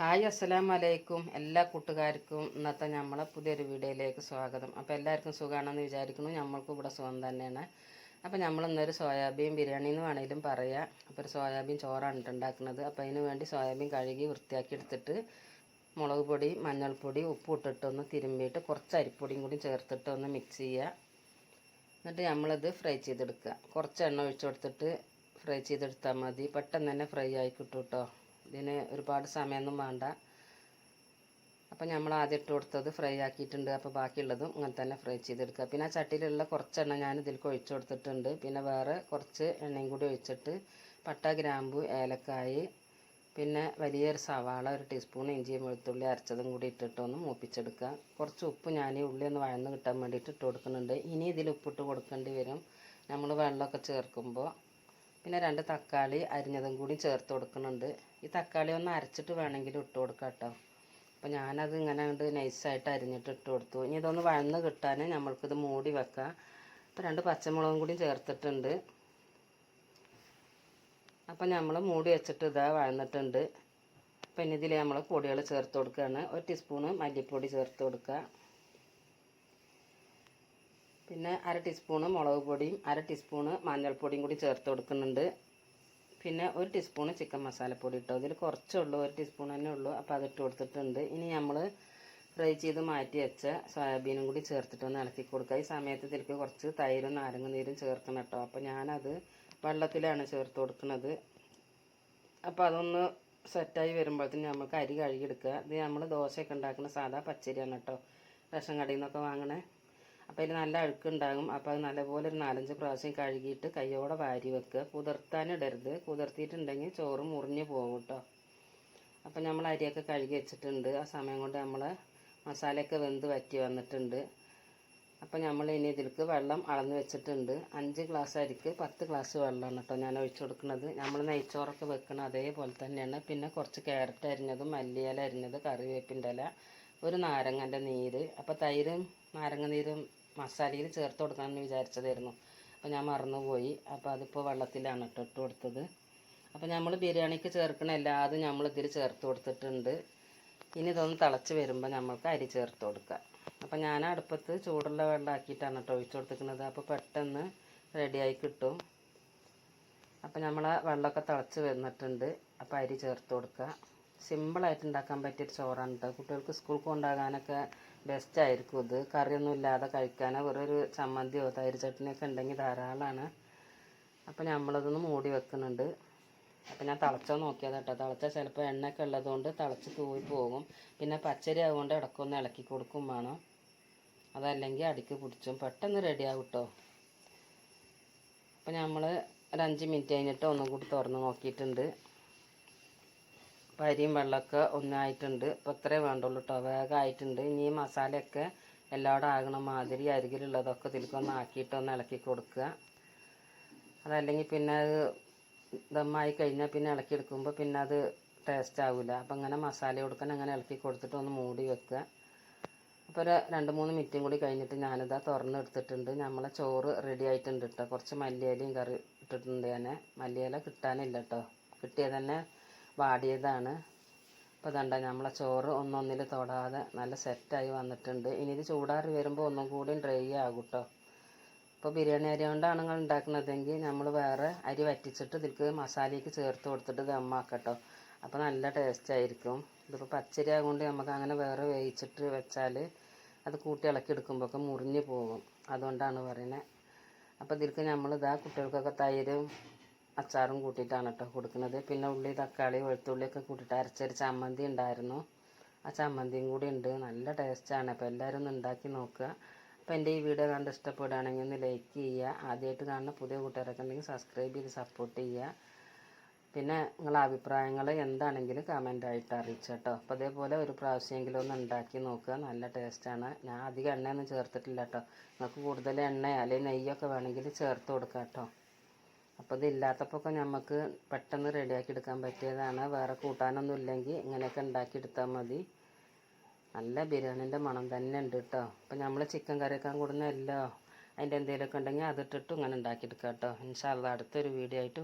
Hi അസ്സലാം വലൈക്കും എല്ലാ കൂട്ടുകാർക്കും ഇന്നത്തെ നമ്മളെ പുതിയൊരു വീഡിയോയിലേക്ക് സ്വാഗതം. അപ്പോൾ എല്ലാവർക്കും സുഖമാണെന്ന് വിചാരിക്കുന്നു. നമ്മൾക്കും ഇവിടെ സുഖം തന്നെയാണ്. അപ്പോൾ നമ്മൾ ഇന്നൊരു സോയാബീൻ ബിരിയാണി എന്ന് വേണമെങ്കിലും പറയാം. അപ്പോൾ ഒരു സോയാബീൻ ചോറാണ് ഉണ്ടാക്കുന്നത്. അപ്പോൾ അതിന് വേണ്ടി സോയാബീൻ കഴുകി വൃത്തിയാക്കി എടുത്തിട്ട് മുളക് പൊടി മഞ്ഞൾപ്പൊടി ഉപ്പ് ഇട്ടിട്ട് ഒന്ന് തിരുമ്മിയിട്ട് കുറച്ച് അരിപ്പൊടിയും കൂടി ചേർത്തിട്ട് ഒന്ന് മിക്സ് ചെയ്യുക. എന്നിട്ട് നമ്മളിത് ഫ്രൈ ചെയ്തെടുക്കുക. കുറച്ച് എണ്ണ ഒഴിച്ചു കൊടുത്തിട്ട് ഫ്രൈ ചെയ്തെടുത്താൽ മതി. പെട്ടെന്ന് തന്നെ ഫ്രൈ ആയി കിട്ടും കേട്ടോ ഇതിന് ഒരുപാട് സമയമൊന്നും വേണ്ട. അപ്പോൾ നമ്മൾ ആദ്യം ഇട്ട് കൊടുത്തത് ഫ്രൈ ആക്കിയിട്ടുണ്ട്. അപ്പോൾ ബാക്കിയുള്ളതും അങ്ങനെ തന്നെ ഫ്രൈ ചെയ്തെടുക്കുക. പിന്നെ ആ ചട്ടിയിലുള്ള കുറച്ച് എണ്ണ ഞാൻ ഇതിലേക്ക് ഒഴിച്ചു കൊടുത്തിട്ടുണ്ട്. പിന്നെ വേറെ കുറച്ച് എണ്ണയും കൂടി ഒഴിച്ചിട്ട് പട്ട ഗ്രാമ്പു ഏലക്കായ് പിന്നെ വലിയൊരു സവാള ഒരു ടീസ്പൂൺ ഇഞ്ചിയും വെളുത്തുള്ളി അരച്ചതും കൂടി ഇട്ടിട്ട് ഒന്ന് മൂപ്പിച്ചെടുക്കുക. കുറച്ച് ഉപ്പ് ഞാൻ ഈ ഉള്ളി ഒന്ന് വഴന്ന് കിട്ടാൻ വേണ്ടിയിട്ട് ഇട്ട് കൊടുക്കുന്നുണ്ട്. ഇനി ഇതിൽ ഉപ്പിട്ട് കൊടുക്കേണ്ടി വരും. നമ്മൾ വെള്ളമൊക്കെ ചേർക്കുമ്പോൾ പിന്നെ രണ്ട് തക്കാളി അരിഞ്ഞതും കൂടി ചേർത്ത് കൊടുക്കുന്നുണ്ട്. ഈ തക്കാളി ഒന്ന് അരച്ചിട്ട് വേണമെങ്കിൽ ഇട്ട് കൊടുക്കാം കേട്ടോ. അപ്പോൾ ഞാനത് ഇങ്ങനെ കണ്ട് നൈസായിട്ട് അരിഞ്ഞിട്ട് ഇട്ട് കൊടുത്തു. ഇനി ഇതൊന്ന് വഴന്ന് കിട്ടാൻ നമ്മൾക്കിത് മൂടി വെക്കാം. അപ്പോൾ രണ്ട് പച്ചമുളകും കൂടി ചേർത്തിട്ടുണ്ട്. അപ്പോൾ നമ്മൾ മൂടി വെച്ചിട്ട് ഇതാ വഴന്നിട്ടുണ്ട്. അപ്പം ഇനി ഇതിൽ നമ്മൾ പൊടികൾ ചേർത്ത് കൊടുക്കുകയാണ് ഒരു ടീസ്പൂണ് മല്ലിപ്പൊടി ചേർത്ത് കൊടുക്കുക പിന്നെ അര ടീസ്പൂണ് മുളക് പൊടിയും അര ടീസ്പൂണ് മഞ്ഞൾപ്പൊടിയും കൂടി ചേർത്ത് കൊടുക്കുന്നുണ്ട്. പിന്നെ ഒരു ടീസ്പൂണ് ചിക്കൻ മസാലപ്പൊടി ഇട്ടോ. ഇതിൽ കുറച്ചേ ഉള്ളൂ ഒരു ടീസ്പൂൺ തന്നെ ഉള്ളൂ. അപ്പോൾ അതിട്ട് കൊടുത്തിട്ടുണ്ട്. ഇനി നമ്മൾ ഫ്രൈ ചെയ്ത് മാറ്റി വെച്ച സോയാബീനും കൂടി ചേർത്തിട്ട് ഒന്ന് ഇളക്കി കൊടുക്കുക. ഈ സമയത്ത് ഇതിലേക്ക് കുറച്ച് തൈരും നാരങ്ങ നീരും ചേർക്കണം കേട്ടോ. അപ്പോൾ ഞാനത് വെള്ളത്തിലാണ് ചേർത്ത് കൊടുക്കുന്നത്. അപ്പോൾ അതൊന്ന് സെറ്റായി വരുമ്പോഴത്തേന് നമുക്ക് അരി കഴുകിയെടുക്കുക. ഇത് നമ്മൾ ദോശയൊക്കെ ഉണ്ടാക്കുന്ന സാധാ പച്ചരിയാണ് കേട്ടോ. റേഷൻ കടയിൽ നിന്നൊക്കെ വാങ്ങണേ. അപ്പോൾ അതിൽ നല്ല അഴുക്കുണ്ടാകും. അപ്പോൾ അത് നല്ലപോലെ ഒരു നാലഞ്ച് പ്രാവശ്യം കഴുകിയിട്ട് കയ്യോടെ വാരി വെക്കുക. കുതിർത്താനിടരുത് കുതിർത്തിയിട്ടുണ്ടെങ്കിൽ ചോറ് മുറിഞ്ഞു പോകും കേട്ടോ. അപ്പോൾ നമ്മൾ അരിയൊക്കെ കഴുകി വെച്ചിട്ടുണ്ട്. ആ സമയം കൊണ്ട് നമ്മൾ മസാലയൊക്കെ വെന്ത് വറ്റി വന്നിട്ടുണ്ട്. അപ്പോൾ നമ്മൾ ഇനി ഇതിലേക്ക് വെള്ളം അളന്ന് വെച്ചിട്ടുണ്ട്. അഞ്ച് ഗ്ലാസ് അരിക്ക് പത്ത് ഗ്ലാസ് വെള്ളമാണ് കേട്ടോ ഞാൻ ഒഴിച്ചു കൊടുക്കുന്നത്. നമ്മൾ നെയ്ച്ചോറൊക്കെ വെക്കണം അതേപോലെ തന്നെയാണ്. പിന്നെ കുറച്ച് ക്യാരറ്റ് അരിഞ്ഞതും മല്ലിയില അരിഞ്ഞത് കറിവേപ്പിന്റെ ഇല ഒരു നാരങ്ങന്റെ നീര്. അപ്പോൾ തൈരും നാരങ്ങ നീരും മസാലയിൽ ചേർത്ത് കൊടുക്കാമെന്ന് വിചാരിച്ചതായിരുന്നു. അപ്പോൾ ഞാൻ മറന്നുപോയി. അപ്പോൾ അതിപ്പോൾ വെള്ളത്തിലാണ് കേട്ടോ ഇട്ട് കൊടുത്തത്. അപ്പോൾ നമ്മൾ ബിരിയാണിക്ക് ചേർക്കണ എല്ലാതും നമ്മൾ ഇതിൽ ചേർത്ത് കൊടുത്തിട്ടുണ്ട്. ഇനി ഇതൊന്ന് തിളച്ച് വരുമ്പോൾ നമ്മൾക്ക് അരി ചേർത്ത് കൊടുക്കുക അപ്പോൾ ഞാൻ അടുപ്പത്ത് ചൂടുള്ള വെള്ളം ട്ടോ കേട്ടോ ഒഴിച്ചു കൊടുത്തിരിക്കുന്നത്. അപ്പോൾ പെട്ടെന്ന് റെഡിയായി കിട്ടും. അപ്പോൾ നമ്മൾ വെള്ളമൊക്കെ തിളച്ച് വന്നിട്ടുണ്ട്. അപ്പോൾ അരി ചേർത്ത് കൊടുക്കുക സിമ്പിളായിട്ട് ഉണ്ടാക്കാൻ പറ്റിയൊരു ചോറാണ് കേട്ടോ കുട്ടികൾക്ക് സ്കൂൾക്ക് കൊണ്ടുപോകാനൊക്കെ ബെസ്റ്റ് ആയിരിക്കും ഇത്. കറിയൊന്നും ഇല്ലാതെ കഴിക്കാനോ ഒരു ചമ്മന്തിയോ തൈര് ചട്നിയൊക്കെ ഉണ്ടെങ്കിൽ ധാരാളമാണ് അപ്പോൾ നമ്മളിതൊന്ന് മൂടി വെക്കുന്നുണ്ട്. അപ്പോൾ ഞാൻ തിളച്ചോ നോക്കിയത് കേട്ടോ തിളച്ചാൽ ചിലപ്പോൾ എണ്ണയൊക്കെ ഉള്ളതുകൊണ്ട് തിളച്ച് തൂവി പോകും. പിന്നെ പച്ചരി ആയതുകൊണ്ട് ഇടക്കൊന്ന് ഇളക്കി കൊടുക്കും വേണം. അതല്ലെങ്കിൽ അടിക്ക് പിടിച്ചും. പെട്ടെന്ന് റെഡിയാവും കേട്ടോ അപ്പോൾ നമ്മൾ ഒരു അഞ്ച് മിനിറ്റ് കഴിഞ്ഞിട്ട് ഒന്നും കൂടി തുറന്ന് നോക്കിയിട്ടുണ്ട്. അപ്പോൾ അരിയും വെള്ളമൊക്കെ ഒന്നായിട്ടുണ്ട്. ഇപ്പോൾ ഇത്രേ വേണ്ടുള്ളൂ കേട്ടോ വേഗം ആയിട്ടുണ്ട്. ഇനി ഈ മസാലയൊക്കെ എല്ലാവിടെ ആകണ മാതിരി അരികിലുള്ളതൊക്കെ ഇതിലേക്കൊന്ന് ആക്കിയിട്ട് ഒന്ന് ഇളക്കി കൊടുക്കുക. അതല്ലെങ്കിൽ പിന്നെ അത് ദമ്മായി കഴിഞ്ഞാൽ പിന്നെ ഇളക്കി എടുക്കുമ്പോൾ പിന്നെ അത് ടേസ്റ്റ് ആവില്ല അപ്പം അങ്ങനെ മസാല കൊടുക്കാൻ അങ്ങനെ ഇളക്കി കൊടുത്തിട്ട് ഒന്ന് മൂടി വെക്കുക. അപ്പോൾ ഒരു രണ്ട് മൂന്ന് മിനിറ്റും കൂടി കഴിഞ്ഞിട്ട് ഞാനിതാ തുറന്നെടുത്തിട്ടുണ്ട് നമ്മളെ ചോറ് റെഡി ആയിട്ടുണ്ട് കേട്ടോ കുറച്ച് മല്ലിയിലയും കറി ഇട്ടിട്ടുണ്ട് ഞാൻ മല്ലിയില കിട്ടാനില്ല കേട്ടോ കിട്ടിയത് തന്നെ വാടിയതാണ്. അപ്പോൾ കണ്ട നമ്മളെ ചോറ് ഒന്നൊന്നിൽ തൊടാതെ നല്ല സെറ്റായി വന്നിട്ടുണ്ട്. ഇനി ഇത് ചൂടാറി വരുമ്പോൾ ഒന്നും കൂടി ഡ്രൈ ആകും കേട്ടോ ഇപ്പോൾ ബിരിയാണി അരി കൊണ്ടാണ് നിങ്ങൾ ഉണ്ടാക്കുന്നതെങ്കിൽ നമ്മൾ വേറെ അരി വറ്റിച്ചിട്ട് ഇതിലേക്ക് മസാലയ്ക്ക് ചേർത്ത് കൊടുത്തിട്ട് ദമ്മാക്കട്ടോ അപ്പോൾ നല്ല ടേസ്റ്റ് ആയിരിക്കും. ഇതിപ്പോൾ പച്ചരി ആയതുകൊണ്ട് നമുക്ക് അങ്ങനെ വേറെ വേവിച്ചിട്ട് വെച്ചാൽ അത് കൂട്ടി ഇളക്കി എടുക്കുമ്പോഴൊക്കെ മുറിഞ്ഞു പോകും. അതുകൊണ്ടാണ് പറയുന്നത് അപ്പോൾ ഇതിലേക്ക് നമ്മൾ ഇതാ കുട്ടികൾക്കൊക്കെ തൈരും അച്ചാറും കൂട്ടിയിട്ടാണ് കേട്ടോ കൊടുക്കുന്നത്. പിന്നെ ഉള്ളി തക്കാളി വെളുത്തുള്ളിയൊക്കെ കൂട്ടിയിട്ട് അരച്ചൊരു ചമ്മന്തി ഉണ്ടായിരുന്നു. ആ ചമ്മന്തിയും കൂടി ഉണ്ട്. നല്ല ടേസ്റ്റാണ് അപ്പോൾ എല്ലാവരും ഒന്ന് ഉണ്ടാക്കി നോക്കുക. അപ്പോൾ എന്റെ ഈ വീഡിയോ കണ്ട് ഇഷ്ടപ്പെടുകയാണെങ്കിൽ ഒന്ന് ലൈക്ക് ചെയ്യുക. ആദ്യമായിട്ട് കാണുന്ന പുതിയ കൂട്ടുകാരൊക്കെ ഉണ്ടെങ്കിൽ സബ്സ്ക്രൈബ് ചെയ്ത് സപ്പോർട്ട് ചെയ്യുക. പിന്നെ നിങ്ങളെ അഭിപ്രായങ്ങൾ എന്താണെങ്കിലും കമന്റായിട്ട് അറിയിച്ചു കേട്ടോ അപ്പോൾ അതേപോലെ ഒരു പ്രാവശ്യമെങ്കിലും ഒന്ന് ഉണ്ടാക്കി നോക്കുക. നല്ല ടേസ്റ്റാണ് ഞാൻ അധികം എണ്ണയൊന്നും ചേർത്തിട്ടില്ല കേട്ടോ നിങ്ങൾക്ക് കൂടുതൽ എണ്ണ അല്ലെങ്കിൽ നെയ്യൊക്കെ വേണമെങ്കിൽ ചേർത്ത് കൊടുക്കാം കേട്ടോ അപ്പോൾ ഇല്ലാത്തപ്പോൾ നമുക്ക് പെട്ടെന്ന് റെഡിയാക്കി എടുക്കാൻ പറ്റിയതാണ്. വേറെ കൂട്ടാനൊന്നും ഇല്ലെങ്കിൽ ഇങ്ങനെയൊക്കെ ഉണ്ടാക്കിയെടുത്താൽ മതി. നല്ല ബിരിയാണീന്റെ മണം തന്നെ ഉണ്ട് കേട്ടോ അപ്പോൾ നമ്മൾ ചിക്കൻ കറിയൊക്കെ കൂടുന്ന എല്ലോ അതിന്റെ എന്തെങ്കിലുമൊക്കെ ഉണ്ടെങ്കിൽ അതിട്ടിട്ടും ഇങ്ങനെ ഉണ്ടാക്കിയെടുക്കാം കേട്ടോ ഇൻഷാല്ല അടുത്തൊരു വീഡിയോ ആയിട്ട്